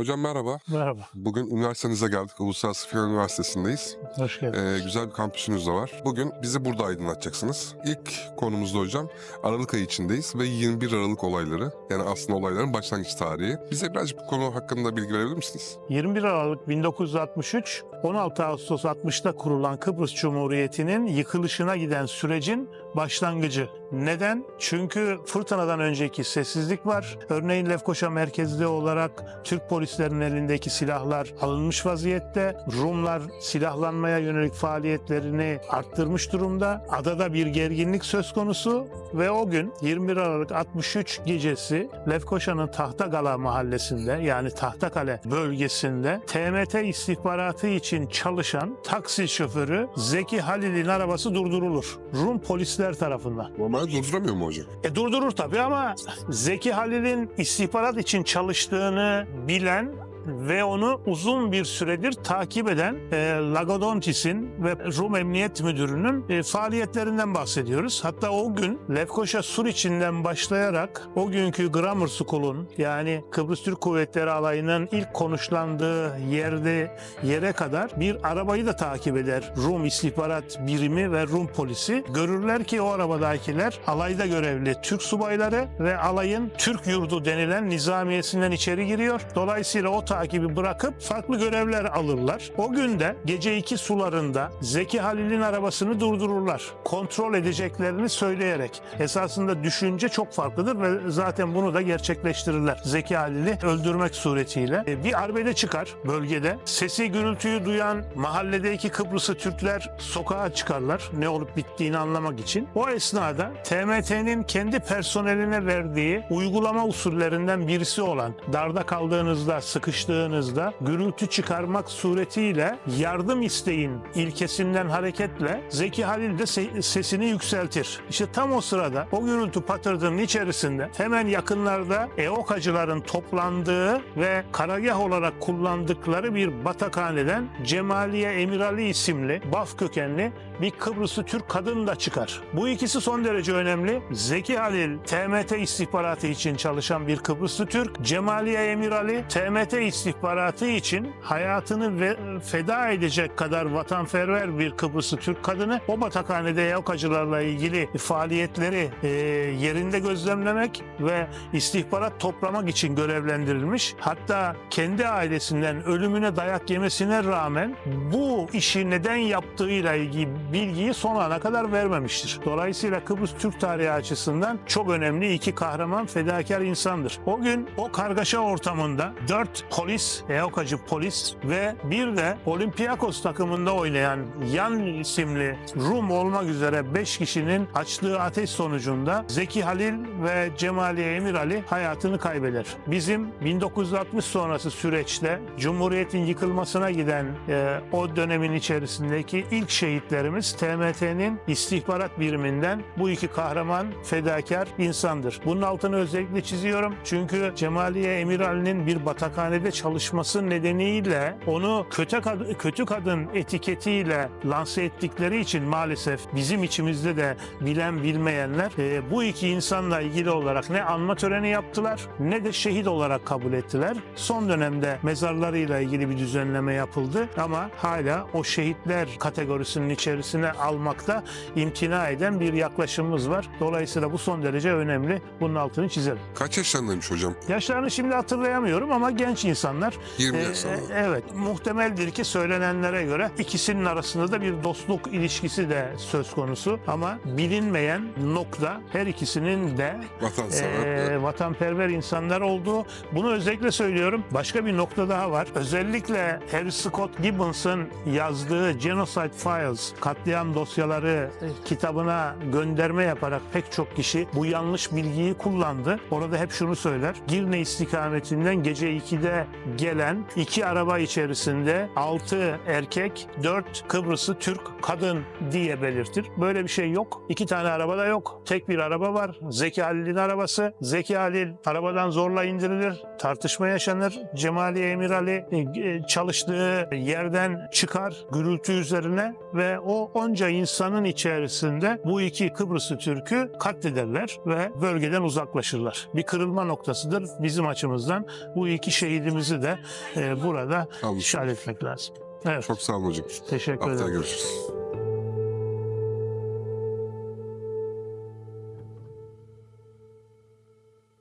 Hocam merhaba. Merhaba, Bugün üniversitenize geldik. Uluslararası Final Üniversitesi'ndeyiz. hoş geldiniz. Ee, güzel bir kampüsünüz de var. Bugün bizi burada aydınlatacaksınız. İlk konumuzda hocam Aralık ayı içindeyiz ve 21 Aralık olayları. Yani aslında olayların başlangıç tarihi. Bize birazcık bu konu hakkında bilgi verebilir misiniz? 21 Aralık 1963, 16 Ağustos 60'ta kurulan Kıbrıs Cumhuriyeti'nin yıkılışına giden sürecin başlangıcı. Neden? Çünkü fırtınadan önceki sessizlik var. Örneğin Lefkoşa merkezli olarak Türk polislerinin elindeki silahlar alınmış vaziyette. Rumlar silahlanmaya yönelik faaliyetlerini arttırmış durumda. Adada bir gerginlik söz konusu ve o gün 21 Aralık 63 gecesi Lefkoşa'nın Tahtagala mahallesinde yani Tahtakale bölgesinde TMT istihbaratı için çalışan taksi şoförü Zeki Halil'in arabası durdurulur. Rum polisler tarafından. Normalde durduramıyor mu hocam? E durdurur tabii ama Zeki Halil'in istihbarat için çalıştığını bilen ve onu uzun bir süredir takip eden e, Lagodontis'in ve Rum Emniyet Müdürü'nün e, faaliyetlerinden bahsediyoruz. Hatta o gün Lefkoşa Suriçi'nden başlayarak o günkü Grammar School'un yani Kıbrıs Türk Kuvvetleri Alayı'nın ilk konuşlandığı yerde yere kadar bir arabayı da takip eder Rum istihbarat birimi ve Rum polisi. Görürler ki o arabadakiler alayda görevli Türk subayları ve alayın Türk yurdu denilen nizamiyesinden içeri giriyor. Dolayısıyla o takibi bırakıp farklı görevler alırlar. O gün de gece iki sularında Zeki Halil'in arabasını durdururlar. Kontrol edeceklerini söyleyerek. Esasında düşünce çok farklıdır ve zaten bunu da gerçekleştirirler. Zeki Halil'i öldürmek suretiyle. E, Bir arbede çıkar bölgede. Sesi gürültüyü duyan mahalledeki Kıbrıslı Türkler sokağa çıkarlar. Ne olup bittiğini anlamak için. O esnada TMT'nin kendi personeline verdiği uygulama usullerinden birisi olan darda kaldığınızda, sıkıştığınızda gürültü çıkarmak suretiyle yardım isteyin ilkesinden hareketle Zeki Halil de se- sesini yükseltir. İşte tam o sırada o gürültü patırdının içerisinde hemen yakınlarda EOKacıların toplandığı ve karargah olarak kullandıkları bir batakhaneden Cemaliye Emirali isimli Baf kökenli bir Kıbrıslı Türk kadın da çıkar. Bu ikisi son derece önemli. Zeki Halil TMT istihbaratı için çalışan bir Kıbrıslı Türk, Cemaliye Emirali TMT istihbaratı için hayatını ve feda edecek kadar vatanperver bir Kıbrıslı Türk kadını o batakhanede yavkacılarla ilgili faaliyetleri e, yerinde gözlemlemek ve istihbarat toplamak için görevlendirilmiş. Hatta kendi ailesinden ölümüne dayak yemesine rağmen bu işi neden yaptığıyla ilgili bilgiyi son ana kadar vermemiştir. Dolayısıyla Kıbrıs Türk tarihi açısından çok önemli iki kahraman fedakar insandır. O gün o kargaşa ortamında dört polis, EOKacı polis ve bir de Olympiakos takımında oynayan Yan isimli Rum olmak üzere beş kişinin açtığı ateş sonucunda Zeki Halil ve Cemaliye Emir Ali hayatını kaybeder. Bizim 1960 sonrası süreçte Cumhuriyet'in yıkılmasına giden e, o dönemin içerisindeki ilk şehitlerimiz TMT'nin istihbarat biriminden bu iki kahraman fedakar insandır. Bunun altını özellikle çiziyorum. Çünkü Cemaliye Emir Ali'nin bir batakhanede çalışması nedeniyle onu kötü, kad- kötü kadın etiketiyle lanse ettikleri için maalesef bizim içimizde de bilen bilmeyenler e, bu iki insanla ilgili olarak ne anma töreni yaptılar ne de şehit olarak kabul ettiler. Son dönemde mezarlarıyla ilgili bir düzenleme yapıldı ama hala o şehitler kategorisinin içerisine almakta imtina eden bir yaklaşımımız var. Dolayısıyla bu son derece önemli. Bunun altını çizelim. Kaç yaşlarındaymış hocam? Yaşlarını şimdi hatırlayamıyorum ama genç insanlar. 20 Ee, yaşlarında. e, evet, muhtemeldir ki söylenenlere göre ikisinin arasında da bir dostluk ilişkisi de söz konusu ama bilinmeyen nokta her ikisinin de Vatansever. e, vatanperver insanlar olduğu. Bunu özellikle söylüyorum. Başka bir nokta daha var. Özellikle Harry Scott Gibbons'ın yazdığı Genocide Files, katliam dosyaları e, kitabına gönderme yaparak pek çok kişi bu yanlış bilgiyi kullandı. Orada hep şunu söyler. Girne istikametinden gece 2'de gelen iki araba içerisinde 6 erkek, 4 Kıbrıslı Türk kadın diye belirtir. Böyle bir şey yok. İki tane araba da yok. Tek bir araba var. Zeki Halil'in arabası. Zeki Halil arabadan zorla indirilir. Tartışma yaşanır. Cemaliye Emir Ali e, çalıştığı yerden çıkar gürültü üzerine ve o onca insanın içerisinde bu iki Kıbrıslı Türk'ü katlederler ve bölgeden uzaklaşırlar. Bir kırılma noktasıdır bizim açımızdan. Bu iki şehidimiz geçtiğimizi de e, burada işaret etmek lazım. Evet, Çok sağ olun hocam. teşekkür Haftaya ederim. görüşürüz.